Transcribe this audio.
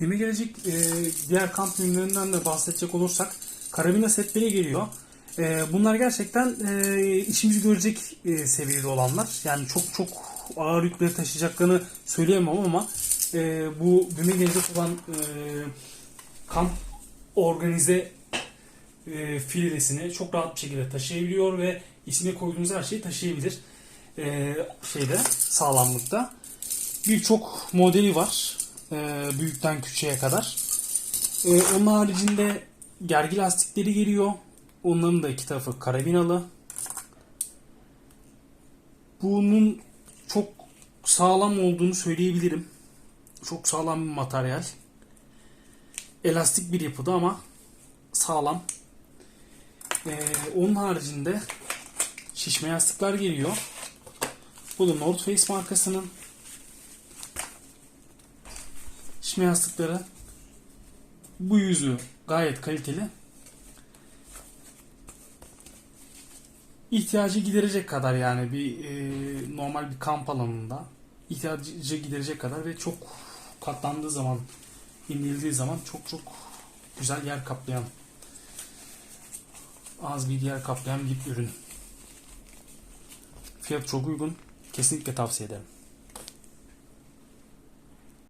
Güme gelecek e, diğer kamp ürünlerinden de bahsedecek olursak karabina setleri geliyor. E, bunlar gerçekten e, işimizi görecek e, seviyede olanlar. Yani çok çok ağır yükleri taşıyacaklarını söyleyemem ama e, bu güme gelecek olan e, kamp organize e, filesini çok rahat bir şekilde taşıyabiliyor ve ismine koyduğunuz her şeyi taşıyabilir. E, şeyde sağlamlıkta. Birçok modeli var. E, büyükten küçüğe kadar. E, onun haricinde gergi lastikleri geliyor. Onların da iki tarafı karabinalı. Bunun çok sağlam olduğunu söyleyebilirim. Çok sağlam bir materyal. Elastik bir yapıda ama sağlam. Ee, onun haricinde şişme yastıklar geliyor. Bu da North Face markasının şişme yastıkları. Bu yüzü gayet kaliteli. İhtiyacı giderecek kadar yani bir e, normal bir kamp alanında ihtiyacı giderecek kadar ve çok katlandığı zaman indirildiği zaman çok çok güzel yer kaplayan az bir yer kaplayan bir ürün. Fiyat çok uygun. Kesinlikle tavsiye ederim.